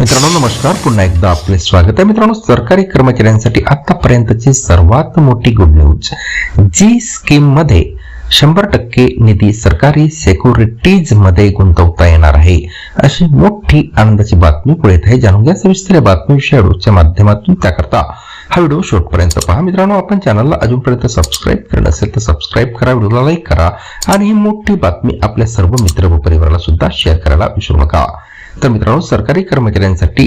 मित्रांनो नमस्कार. पुन्हा एकदा आपले स्वागत आहे. मित्रांनो सरकारी कर्मचाऱ्यांसाठी आतापर्यंतची सर्वात मोठी गुड न्यूज जी स्कीममध्ये शंभर टक्के निधी सरकारी सेक्युरिटीजमध्ये गुंतवता येणार आहे. अशी मोठी आनंदाची बातमी पुढे येत आहे. जाणून घ्या सविस्तर बातमीविषयी व्हिडिओच्या माध्यमातून त्याकरता. हा व्हिडिओ शेवटपर्यंत पहा. मित्रांनो आपण चॅनलला अजूनपर्यंत सबस्क्राईब करत असेल तर सबस्क्राईब करा व्हिडिओला लाईक करा आणि ही मोठी बातमी आपल्या सर्व मित्र व परिवाराला सुद्धा शेअर करायला विसरू नका. तर मित्रांनो सरकारी कर्मचाऱ्यांसाठी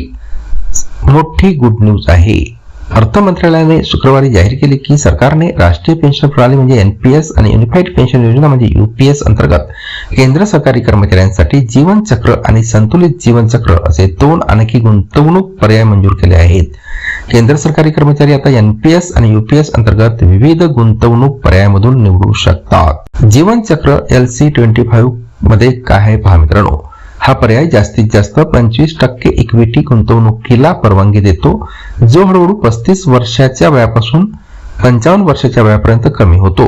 मोठी गुड न्यूज आहे. अर्थ मंत्रालयाने शुक्रवारी जाहीर केले की सरकारने राष्ट्रीय पेन्शन प्रणाली म्हणजे एनपीएस आणि युनिफाईड पेन्शन योजना म्हणजे युपीएस अंतर्गत केंद्र सरकारी कर्मचाऱ्यांसाठी जीवन चक्र आणि संतुलित जीवनचक्र असे दोन आणखी गुंतवणूक पर्याय मंजूर केले आहेत. केंद्र सरकारी कर्मचारी आता एनपीएस आणि युपीएस अंतर्गत विविध गुंतवणूक पर्यायामधून निवडू शकतात. जीवनचक्र एल सी ट्वेंटी फाईव्हमध्ये काय आहे पहा मित्रांनो? हा पर्याय जास्तीत जास्त पंचवीस टक्के इक्विटी गुंतवणुकीला परवानगी देतो जो हळूहळू पस्तीस वर्षाच्या वयापासून पंचावन्न वर्षाच्या वयापर्यंत कमी होतो.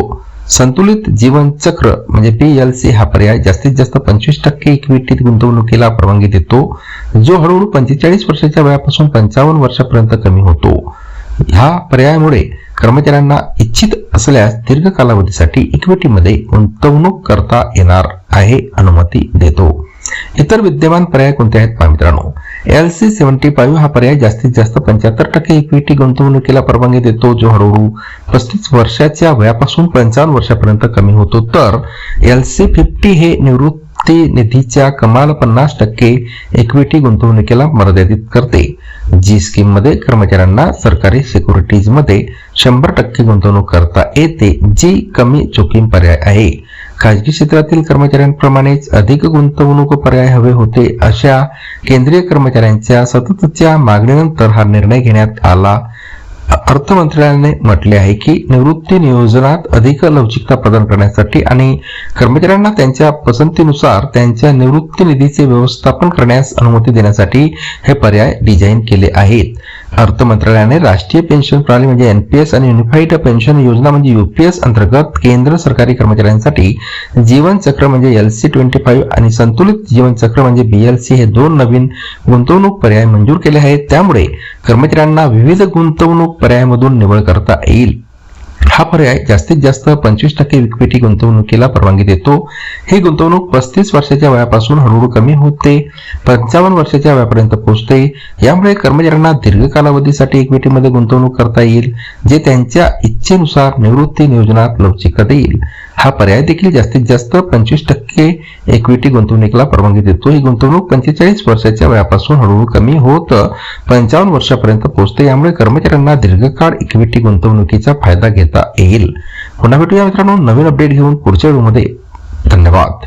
संतुलित जीवन चक्र म्हणजे पी एल सी हा पर्याय जास्तीत जास्त पंचवीस टक्के इक्विटी गुंतवणुकीला परवानगी देतो जो हळूहळू पंचेचाळीस वर्षाच्या वयापासून पंचावन्न वर्षापर्यंत कमी होतो. ह्या पर्यायामुळे कर्मचाऱ्यांना इच्छित असल्यास दीर्घ कालावधीसाठी इक्विटीमध्ये गुंतवणूक करता येणार आहे अनुमती देतो. इतर विद्यमान पर्याय कोणते आहेत? पहा मित्रांनो एल सी सेव्हन्टी फाईव्ह हा पर्याय जास्तीत जास्त पंच्याहत्तर टक्के इक्विटी गुंतवणुकीला परवानगी देतो जो हळूहळू पस्तीस वर्षाच्या वयापासून पंचावन्न वर्षापर्यंत कमी होतो. तर एल सी फिफ्टी हे निवृत्ती निधीच्या कमाल पन्नास टक्के इक्विटी गुंतवणुकीला मर्यादित करते. जी स्कीममध्ये कर्मचाऱ्यांना सरकारी सिक्युरिटीजमध्ये शंभर टक्के गुंतवणूक करता येते जी कमी जोखीम पर्याय आहे. खाजगी क्षेत्रातील कर्मचाऱ्यांप्रमाणेच अधिक गुंतवणूक पर्याय हवे होते अशा केंद्रीय कर्मचाऱ्यांच्या सततच्या मागणीनंतर हा निर्णय घेण्यात आला. अर्थ मंत्रालयाने म्हटले आहे की निवृत्ती नियोजनात अधिक लवचिकता प्रदान करण्यासाठी आणि कर्मचाऱ्यांना त्यांच्या पसंतीनुसार त्यांच्या निवृत्ती निधीचे व्यवस्थापन करण्यास अनुमती देण्यासाठी हे पर्याय डिझाईन केले आहेत. अर्थ मंत्रालयाने राष्ट्रीय पेन्शन प्रणाली म्हणजे एनपीएस आणि युनिफाईड पेन्शन योजना म्हणजे युपीएस अंतर्गत केंद्र सरकारी कर्मचाऱ्यांसाठी जीवन चक्र म्हणजे एल सी ट्वेंटी फाईव्ह आणि संतुलित जीवन चक्र म्हणजे बीएलसी हे दोन नवीन गुंतवणूक पर्याय मंजूर केले आहेत. त्यामुळे कर्मचाऱ्यांना विविध गुंतवणूक पर्यायामधून निवड करता येईल. हा पर्याय जास्तीत जास्त पंचवीस टक्के इक्विटी गुंतवणुकीला परवानगी देतो. ही गुंतवणूक पस्तीस वर्षाच्या वयापासून हळूहळू कमी होते. पंचावन्न वर्षाच्या वयापर्यंत पोहोचते. यामुळे कर्मचाऱ्यांना दीर्घ कालावधीसाठी इक्विटीमध्ये गुंतवणूक करता येईल जे त्यांच्या इच्छेनुसार निवृत्ती नियोजनात लवचिकता देईल. हा पर्याय देखील जास्तीत जास्त पंचवीस टक्के इक्विटी गुंतवणुकीला परवानगी देतो. ही गुंतवणूक पंचेचाळीस वर्षाच्या वयापासून हळूहळू कमी होत पंचावन्न वर्षापर्यंत पोहोचते. यामुळे कर्मचाऱ्यांना दीर्घकाळ इक्विटी गुंतवणुकीचा फायदा घेता येईल. पुन्हा भेटूया मित्रांनो नवीन अपडेट घेऊन पुढच्या व्हिडिओमध्ये धन्यवाद.